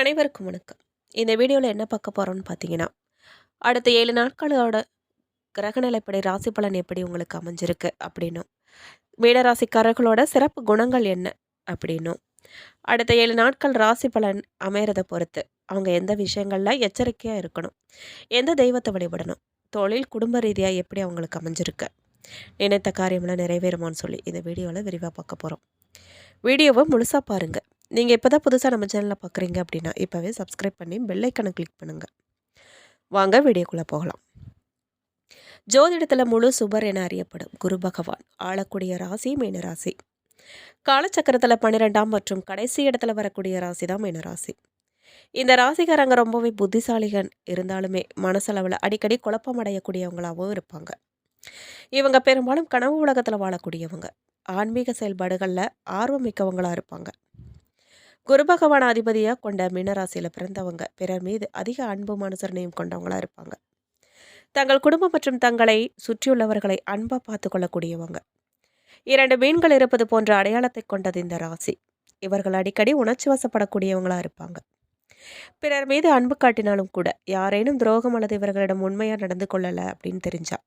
அனைவருக்கும் வணக்கம். இந்த வீடியோவில் என்ன பார்க்க போகிறோம்னு பார்த்தீங்கன்னா அடுத்த ஏழு நாட்களோட கிரகநிலைப்படி ராசி பலன் எப்படி உங்களுக்கு அமைஞ்சிருக்கு அப்படின்னும். மீனராசிக்காரர்களோட சிறப்பு குணங்கள் என்ன அப்படின்னும். அடுத்த ஏழு நாட்கள் ராசி பலன் அமையறதை பொறுத்து அவங்க எந்த விஷயங்களில் எச்சரிக்கையாக இருக்கணும்? எந்த தெய்வத்தை வழிபடணும்? தொழில் குடும்ப ரீதியாக எப்படி அவங்களுக்கு அமைஞ்சிருக்கு? நினைத்த காரியம்லாம் நிறைவேறுமான்னு சொல்லி இந்த வீடியோவில் விரிவாக பார்க்க போகிறோம் வீடியோவை முழுசாக பாருங்கள் நீங்கள் இப்போ தான் புதுசாக நம்ம சேனலில் பார்க்குறீங்க அப்படின்னா இப்போவே சப்ஸ்கிரைப் பண்ணி பெல்லைக்கனை கிளிக் பண்ணுங்கள் வாங்க வீடியோக்குள்ளே போகலாம். ஜோதிடத்தில் முழு சுபர் என அறியப்படும் குரு பகவான் ஆளக்கூடிய ராசி மீனராசி காலச்சக்கரத்தில் பன்னிரெண்டாம் மற்றும் கடைசி இடத்துல வரக்கூடிய ராசி தான் மீனராசி இந்த ராசிக்காரங்க ரொம்பவே புத்திசாலிகள் இருந்தாலுமே மனசளவில் அடிக்கடி குழப்பம் அடையக்கூடியவங்களாகவும் இருப்பாங்க. இவங்க பெரும்பாலும் கனவு உலகத்தில் வாழக்கூடியவங்க. ஆன்மீக செயல்பாடுகளில் ஆர்வம் மிக்கவங்களாக இருப்பாங்க. குரு பகவான் அதிபதியாக கொண்ட மீனராசியில் பிறந்தவங்க பிறர் மீது அதிக அன்பு மனுசரணையும் கொண்டவங்களாக இருப்பாங்க. தங்கள் குடும்பம் மற்றும் தங்களை சுற்றியுள்ளவர்களை அன்பாக பார்த்து கொள்ளக்கூடியவங்க. இரண்டு மீன்கள் இருப்பது போன்ற அடையாளத்தை கொண்டது இந்த ராசி. இவர்கள் அடிக்கடி உணர்ச்சி வசப்படக்கூடியவங்களாக இருப்பாங்க. பிறர் மீது அன்பு காட்டினாலும் கூட யாரேனும் துரோகம் அல்லது இவர்களிடம் உண்மையாக நடந்து கொள்ளலை அப்படின்னு தெரிஞ்சா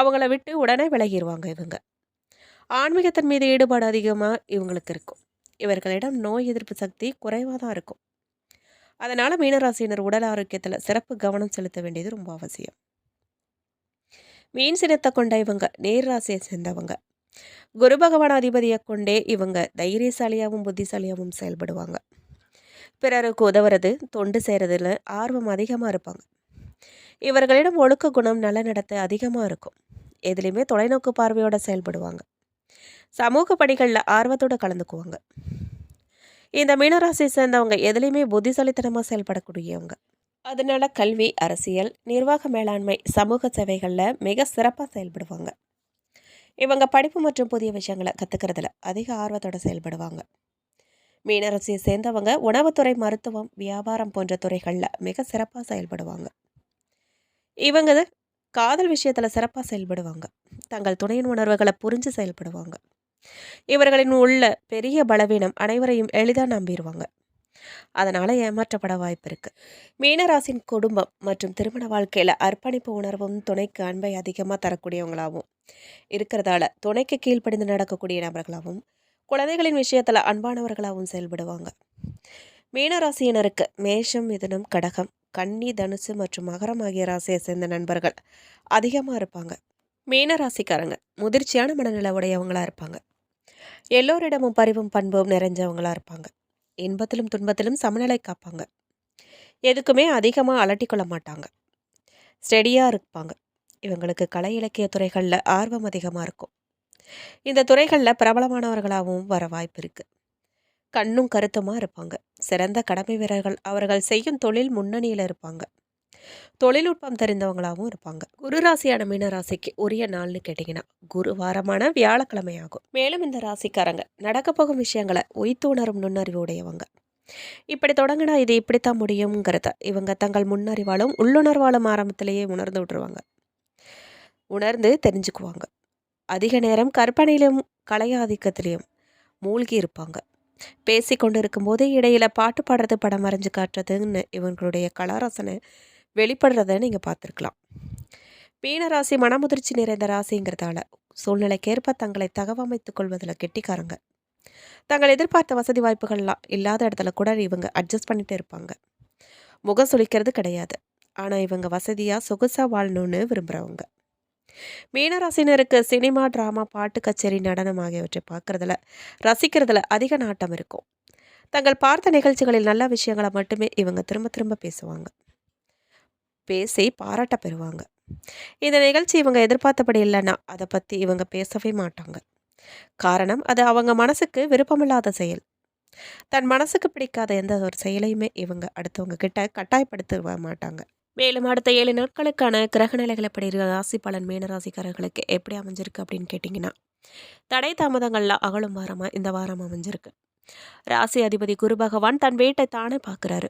அவங்கள விட்டு உடனே விலகிடுவாங்க இவங்க. ஆன்மீகத்தின் மீது ஈடுபாடு அதிகமாக இவங்களுக்கு இருக்கும். இவர்களிடம் நோய் எதிர்ப்பு சக்தி குறைவாக தான் இருக்கும். அதனால் மீனராசியினர் உடல் ஆரோக்கியத்தில் சிறப்பு கவனம் செலுத்த வேண்டியது ரொம்ப அவசியம். மீன் சினத்தை கொண்ட இவங்க நேர் ராசியை சேர்ந்தவங்க. குரு பகவான் அதிபதியை கொண்டே இவங்க தைரியசாலியாகவும் புத்திசாலியாகவும் செயல்படுவாங்க. பிறருக்கு உதவுறது தொண்டு செய்கிறதுல ஆர்வம் அதிகமாக இருப்பாங்க. இவர்களிடம் ஒழுக்க குணம் நல்ல நடத்தை அதிகமாக இருக்கும். எதுலேயுமே தொலைநோக்கு பார்வையோடு செயல்படுவாங்க. சமூக பணிகளில் ஆர்வத்தோடு கலந்துக்குவாங்க. இந்த மீனராசி சேர்ந்தவங்க எதுலேயுமே புத்திசாலித்தனமாக செயல்படக்கூடியவங்க. அதனால கல்வி அரசியல் நிர்வாக மேலாண்மை சமூக சேவைகளில் மிக சிறப்பாக செயல்படுவாங்க. இவங்க படிப்பு மற்றும் புதிய விஷயங்களை கற்றுக்கிறதுல அதிக ஆர்வத்தோடு செயல்படுவாங்க. மீனரசியை சேர்ந்தவங்க உணவுத்துறை மருத்துவம் வியாபாரம் போன்ற துறைகளில் மிக சிறப்பாக செயல்படுவாங்க. இவங்க காதல் விஷயத்தில் சிறப்பாக செயல்படுவாங்க. தங்கள் துணையின் உணர்வுகளை புரிஞ்சு செயல்படுவாங்க. இவர்களின் உள்ள பெரிய பலவீனம் அனைவரையும் எளிதாக நம்பிடுவாங்க அதனால் ஏமாற்றப்பட வாய்ப்பு இருக்குது மீனராசின் குடும்பம் மற்றும் திருமண வாழ்க்கையில் அர்ப்பணிப்பு உணர்வும் துணைக்கு அன்பை அதிகமாக தரக்கூடியவங்களாகவும் இருக்கிறதால துணைக்கு கீழ்ப்படிந்து நடக்கக்கூடிய நபர்களாகவும் குழந்தைகளின் விஷயத்தில் அன்பானவர்களாகவும் செயல்படுவாங்க. மீனராசியினருக்கு மேஷம் மிதுனம் கடகம் கன்னி தனுசு மற்றும் மகரம் ஆகிய ராசியை சேர்ந்த நண்பர்கள் அதிகமாக இருப்பாங்க. மீனராசிக்காரங்க முதிர்ச்சியான மனநிலை உடையவங்களாக இருப்பாங்க. எல்லோரிடமும் பரிவும் பண்பும் நிறைஞ்சவங்களாக இருப்பாங்க. இன்பத்திலும் துன்பத்திலும் சமநிலை காப்பாங்க. எதுக்குமே அதிகமாக அலட்டிக்கொள்ள மாட்டாங்க. ஸ்டெடியாக இருப்பாங்க. இவங்களுக்கு கலை இலக்கிய துறைகளில் ஆர்வம் அதிகமாக இருக்கும். இந்த துறைகளில் பிரபலமானவர்களாகவும் வர வாய்ப்பு இருக்குது கண்ணும் கருத்துமாக இருப்பாங்க. சிறந்த கடமை வீரர்கள் அவர்கள் செய்யும் தொழில் முன்னணியில் இருப்பாங்க. தொழில்நுட்பம் தெரிந்தவங்களாகவும் இருப்பாங்க. குரு ராசியான மீன ராசிக்கு உரிய நாள்னு கேட்டிங்கன்னா குரு வாரமான வியாழக்கிழமை ஆகும். மேலும் இந்த ராசிக்காரங்க நடக்க போகும் விஷயங்களை உய்த்து உணரும் நுண்ணறிவு உடையவங்க. இப்படி தொடங்கினா இது இப்படித்தான் முடியுங்கிறத இவங்க தங்கள் முன்னறிவாலும் உள்ளுணர்வாலும் ஆரம்பத்திலேயே உணர்ந்து விட்டுருவாங்க. உணர்ந்து தெரிஞ்சுக்குவாங்க. அதிக நேரம் கற்பனையிலும் கலையாதிக்கத்திலையும் மூழ்கி இருப்பாங்க. பேசி கொண்டு இருக்கும்போதே இடையில பாட்டு பாடுறது படம் வரைஞ்சு காட்டுறதுன்னு இவங்களுடைய கலாரசனை வெளிப்படுறத நீங்கள் பார்த்துருக்கலாம். மீனராசி மனமுதிர்ச்சி நிறைந்த ராசிங்கிறதால சூழ்நிலைக்கேற்ப தங்களை தகவமைத்துக் கொள்வதில் கெட்டிக்காரங்க. தங்கள் எதிர்பார்த்த வசதி வாய்ப்புகள்லாம் இல்லாத இடத்துல கூட இவங்க அட்ஜஸ்ட் பண்ணிட்டு இருப்பாங்க. முகம் சுழிக்கிறது கிடையாது. ஆனால் இவங்க வசதியாக சொகுசாக வாழணும்னு விரும்புகிறவங்க மீனராசினருக்கு சினிமா ட்ராமா பாட்டு கச்சேரி நடனம் ஆகியவற்றை பார்க்குறதுல ரசிக்கிறதுல அதிக நாட்டம் இருக்கும். தங்கள் பார்த்த நிகழ்ச்சிகளில் நல்ல விஷயங்களை மட்டுமே இவங்க திரும்ப திரும்ப பேசுவாங்க. பேசி பாராட்ட பெறுவாங்க. இந்த நிகழ்ச்சி இவங்க எதிர்பார்த்தபடி இல்லைன்னா அதை பற்றி இவங்க பேசவே மாட்டாங்க. காரணம் அது அவங்க மனசுக்கு விருப்பமில்லாத செயல். தன் மனசுக்கு பிடிக்காத எந்த ஒரு செயலையுமே இவங்க அடுத்தவங்க கிட்ட கட்டாயப்படுத்த மாட்டாங்க. மேலும் அடுத்த ஏழு நாட்களுக்கான கிரக நிலைகள் எப்படி ராசி பலன் மீனராசிக்காரர்களுக்கு எப்படி அமைஞ்சிருக்கு அப்படின்னு கேட்டிங்கன்னா தடை தாமதங்கள்லாம் அகலும் வாரமாக இந்த வாரம் அமைஞ்சிருக்கு. ராசி அதிபதி குரு பகவான் தன் வீட்டை தானே பார்க்குறாரு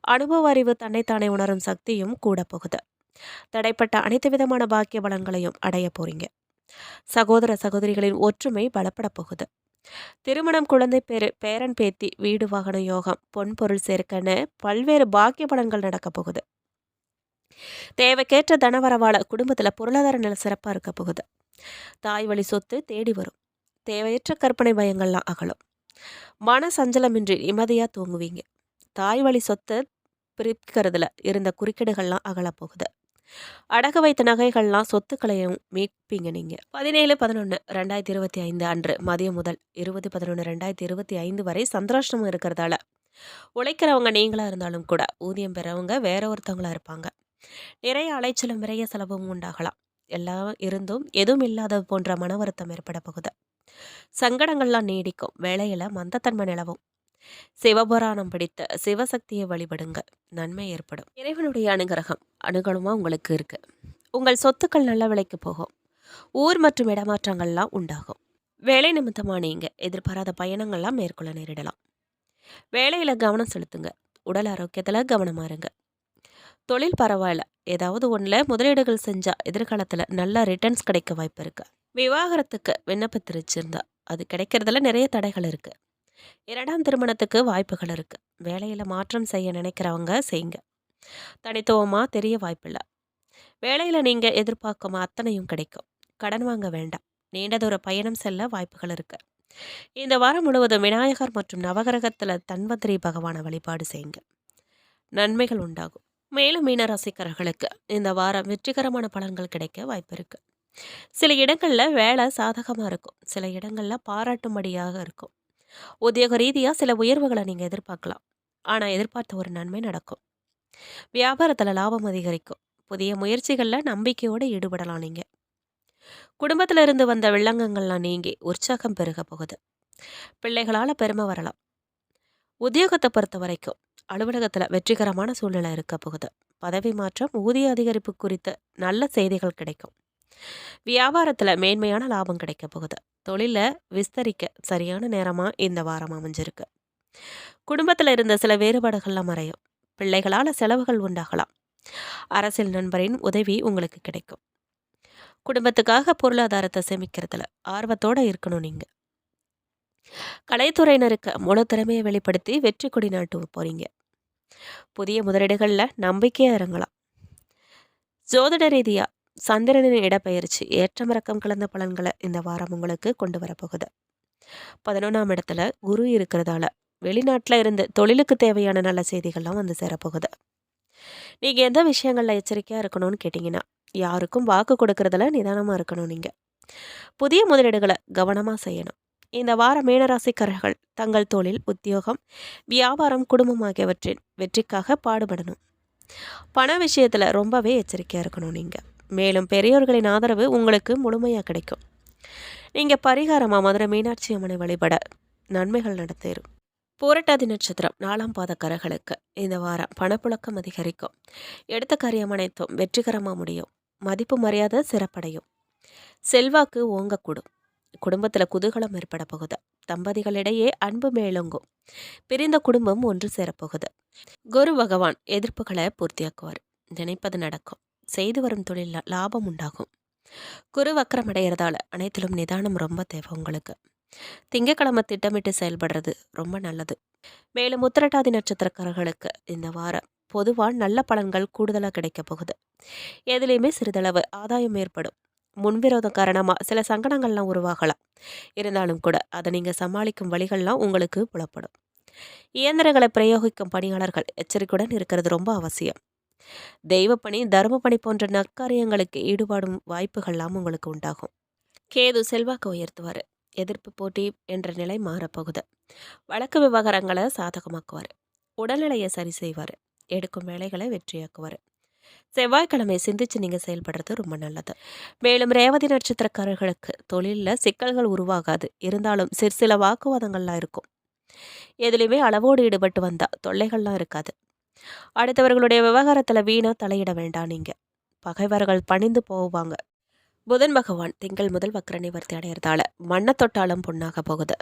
அனுபவ அறிவு தன்னைத்தானே உணரும் சக்தியும் கூட போகுது. தடைப்பட்ட அனைத்து விதமான பாக்கிய பலன்களையும் அடைய போறீங்க. சகோதர சகோதரிகளின் ஒற்றுமை பலப்பட போகுது. திருமணம் குழந்தை பேரு பேரன் பேத்தி வீடு வாகன யோகம் பொன் பொருள் சேர்க்கன்னு பல்வேறு பாக்கிய பலன்கள் நடக்க போகுது. தேவைக்கேற்ற தனவரவாள குடும்பத்தில் பொருளாதார நிலை சிறப்பாக இருக்க போகுது. தாய் வழி சொத்து தேடி வரும். தேவையற்ற கற்பனை பயங்கள்லாம் அகலும். மன சஞ்சலமின்றி நிம்மதியாக தூங்குவீங்க. தாய் வழி சொத்தை பிரிக்கிறதுல இருந்த குறுக்கீடுகள்லாம் அகலப்போகுது அடகு வைத்த நகைகள்லாம் சொத்துக்களையும் மீட்பீங்க நீங்கள் பதினேழு பதினொன்று ரெண்டாயிரத்தி இருபத்தி ஐந்து அன்று மதியம் முதல் இருபது பதினொன்று ரெண்டாயிரத்தி இருபத்தி ஐந்து வரை சந்திராஷ்டமம் இருக்கிறதால உழைக்கிறவங்க நீங்களாக இருந்தாலும் கூட ஊதியம் பெறவங்க வேற ஒருத்தவங்களா இருப்பாங்க. நிறைய அலைச்சலும் விரைய செலவும் உண்டாகலாம். எல்லாம் இருந்தும் எதுவும் இல்லாத போன்ற மன வருத்தம் ஏற்பட போகுது. சங்கடங்கள்லாம் நீடிக்கும். வேலையில் மந்தத்தன்மை நிலவும். சிவபுராணம் படித்த சிவசக்தியை வழிபடுங்க நன்மை ஏற்படும். இறைவனுடைய அனுகிரகம் அனுகூலமா உங்களுக்கு இருக்கு. உங்கள் சொத்துக்கள் நல்ல விலைக்கு போகும். ஊர் மற்றும் இடமாற்றங்கள்லாம் உண்டாகும். வேலை நிமித்தமாக நீங்கள் எதிர்பாராத பயணங்கள்லாம் மேற்கொள்ள நேரிடலாம். வேலையில் கவனம் செலுத்துங்க. உடல் ஆரோக்கியத்தில் கவனமாக இருங்க. தொழில் பரவாயில்ல. ஏதாவது ஒன்றில் முதலீடுகள் செஞ்சால் எதிர்காலத்தில் நல்ல ரிட்டர்ன்ஸ் கிடைக்க வாய்ப்பு இருக்குது விவாகரத்துக்கு விண்ணப்பத்திருச்சிருந்தா. அது கிடைக்கிறதுல நிறைய தடைகள் இருக்குது இரண்டாம் திருமணத்துக்கு வாய்ப்புகள் இருக்குது வேலையில் மாற்றம் செய்ய நினைக்கிறவங்க செய்யுங்க தனித்துவமாக தெரிய வாய்ப்பில்லை. வேலையில் நீங்கள் எதிர்பார்க்கும் அத்தனையும் கிடைக்கும். கடன் வாங்க வேண்டாம். நீண்ட தூர பயணம் செல்ல வாய்ப்புகள் இருக்கு. இந்த வாரம் முழுவதும் விநாயகர் மற்றும் நவகிரகத்தில் தன்வந்திரி பகவானை வழிபாடு செய்யுங்க. நன்மைகள் உண்டாகும். மேலும் மீனராசிக்காரர்களுக்கு இந்த வாரம் வெற்றிகரமான பலன்கள் கிடைக்க வாய்ப்பு இருக்கு. சில இடங்களில் வேலை சாதகமாக இருக்கும். சில இடங்களில் பாராட்டும்படியாக இருக்கும். உத்தியோக ரீதியாக சில உயர்வுகளை நீங்கள் எதிர்பார்க்கலாம். ஆனால் எதிர்பார்த்த ஒரு நன்மை நடக்கும். வியாபாரத்தில் லாபம் அதிகரிக்கும். புதிய முயற்சிகளில் நம்பிக்கையோடு ஈடுபடலாம் நீங்கள் குடும்பத்தில் இருந்து வந்த வில்லங்கங்கள்லாம் நீங்கி உற்சாகம் பெருக போகுது. பிள்ளைகளால் பெருமை வரலாம். உத்தியோகத்தை பொறுத்த வரைக்கும் அலுவலகத்தில் வெற்றிகரமான சூழ்நிலை இருக்க போகுது. பதவி மாற்றம் ஊதிய அதிகரிப்பு குறித்த நல்ல செய்திகள் கிடைக்கும். வியாபாரத்தில் மேன்மையான லாபம் கிடைக்க போகுது. தொழிலை விஸ்தரிக்க சரியான நேரமாக இந்த வாரம் அமைஞ்சிருக்கு. குடும்பத்தில் இருந்த சில வேறுபாடுகள்லாம் மறையும் பிள்ளைகளால் செலவுகள் உண்டாகலாம். அரசியல் நண்பரின் உதவி உங்களுக்கு கிடைக்கும். குடும்பத்துக்காக பொருளாதாரத்தை சேமிக்கிறதுல ஆர்வத்தோடு இருக்கணும் நீங்கள் கலைத்துறையினருக்கு முழு திறமையை வெளிப்படுத்தி வெற்றி கொடி நாட்டு போகிறீங்க புதிய முதலீடுகளில் நம்பிக்கையாக இறங்கலாம். ஜோதிட ரீதியாக சந்திரனின் இடப்பெயர்ச்சி ஏற்றமிறக்கம் கலந்த பலன்களை இந்த வாரம் உங்களுக்கு கொண்டு வரப்போகுது. பதினொன்றாம் இடத்துல குரு இருக்கிறதால வெளிநாட்டில் இருந்து தொழிலுக்கு தேவையான நல்ல செய்திகள்லாம் வந்து சேரப்போகுது. நீங்கள் எந்த விஷயங்களில் எச்சரிக்கையாக இருக்கணும்னு கேட்டிங்கன்னா யாருக்கும் வாக்கு கொடுக்கறதுல நிதானமாக இருக்கணும் நீங்கள் புதிய முதலீடுகளை கவனமாக செய்யணும். இந்த வார மீனராசிக்காரர்கள் தங்கள் தொழில் உத்தியோகம் வியாபாரம் குடும்பம் ஆகியவற்றின் வெற்றிக்காக பாடுபடணும். பண விஷயத்தில் ரொம்பவே எச்சரிக்கையாக இருக்கணும் நீங்கள் மேலும் பெரியோர்களின் ஆதரவு உங்களுக்கு முழுமையாக கிடைக்கும். நீங்கள் பரிகாரமாக மதுரை மீனாட்சி அம்மனை வழிபட நன்மைகள் நடத்தேறும். பூரட்டாதி நட்சத்திரம் நாலாம் பாதக்காரர்களுக்கு இந்த வாரம் பணப்புழக்கம் அதிகரிக்கும். எடுத்த காரியம் அனைத்தும் வெற்றிகரமாக முடியும். மதிப்பு மரியாதை சிறப்படையும். செல்வாக்கு ஓங்கக்கூடும். குடும்பத்தில் குதூகலம் ஏற்பட போகுது. தம்பதிகளிடையே அன்பு மேலோங்கும். பிரிந்த குடும்பம் ஒன்று சேரப்போகுது. குரு பகவான் எதிர்ப்புகளை பூர்த்தியாக்குவார். நினைப்பது நடக்கும். செய்து வரும் தொழிலில் லாபம் உண்டாகும். குரு வக்கரம் அடைகிறதால அனைத்திலும் நிதானம் ரொம்ப தேவை உங்களுக்கு. திங்கக்கிழமை திட்டமிட்டு செயல்படுறது ரொம்ப நல்லது. மேலும் உத்திரட்டாதி நட்சத்திரக்காரர்களுக்கு இந்த வாரம் பொதுவாக நல்ல பலன்கள் கூடுதலாக கிடைக்க போகுது. எதுலேயுமே சிறிதளவு ஆதாயம் ஏற்படும். முன்விரோதம் காரணமாக சில சங்கடங்கள்லாம் உருவாகலாம். இருந்தாலும் கூட அதை நீங்கள் சமாளிக்கும் வழிகள்லாம் உங்களுக்கு புலப்படும். இயந்திரங்களை பிரயோகிக்கும் பணியாளர்கள் எச்சரிக்கையுடன் இருக்கிறது ரொம்ப அவசியம். தெய்வப்பணி தர்மப்பணி போன்ற நற்காரியங்களுக்கு ஈடுபாடும் வாய்ப்புகள்லாம் உங்களுக்கு உண்டாகும். கேது செல்வாக்கு உயர்த்துவார். எதிர்ப்பு போட்டி என்ற நிலை மாறப்போகுது. வழக்கு விவகாரங்களை சாதகமாக்குவார். உடல்நிலையை சரி செய்வார். எடுக்கும் வேலைகளை வெற்றியாக்குவார். செவ்வாய்க்கிழமை சிந்திச்சு நீங்கள் செயல்படுறது ரொம்ப நல்லது. மேலும் ரேவதி நட்சத்திரக்காரர்களுக்கு தொழிலில் சிக்கல்கள் உருவாகாது. இருந்தாலும் சிற்சில வாக்குவாதங்கள்லாம் இருக்கும். எதுலேயுமே அளவோடு ஈடுபட்டு வந்தால் தொல்லைகள்லாம் இருக்காது. அடுத்தவர்களுடைய விவகாரத்தில் வீணாக தலையிட வேண்டாம் நீங்கள் பகைவர்கள் பணிந்து போவாங்க. புதன் பகவான் திங்கள் முதல் வக்கர நிவர்த்தி அடையிறதால மண்ணை தொட்டாலும் பொண்ணாக போகுது.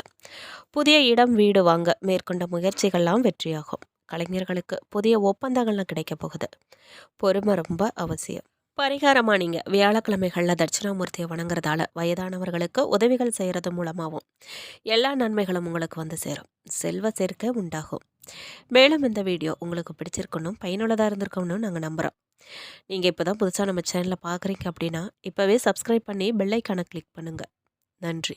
புதிய இடம் வீடு வாங்க மேற்கொண்ட முயற்சிகள்லாம் வெற்றியாகும். கலைஞர்களுக்கு புதிய ஒப்பந்தங்கள்லாம் கிடைக்க போகுது. பொறுமை ரொம்ப அவசியம். பரிகாரமாக நீங்கள் வியாழக்கிழமைகளில் தட்சிணாமூர்த்தியை வணங்குறதால வயதானவர்களுக்கு உதவிகள் செய்கிறது மூலமாகவும் எல்லா நன்மைகளும் உங்களுக்கு வந்து சேரும். செல்வ சேர்க்கை உண்டாகும். மேலும் இந்த வீடியோ உங்களுக்கு பிடிச்சிருக்கணும் பயனுள்ளதாக இருந்திருக்கணும்னு நாங்கள் நம்புகிறோம் நீங்கள் இப்போ தான் புதுசாக நம்ம சேனலில் பார்க்குறீங்க அப்படின்னா இப்போவே சப்ஸ்கிரைப் பண்ணி பெல்லைக்கானை கிளிக் பண்ணுங்கள் நன்றி.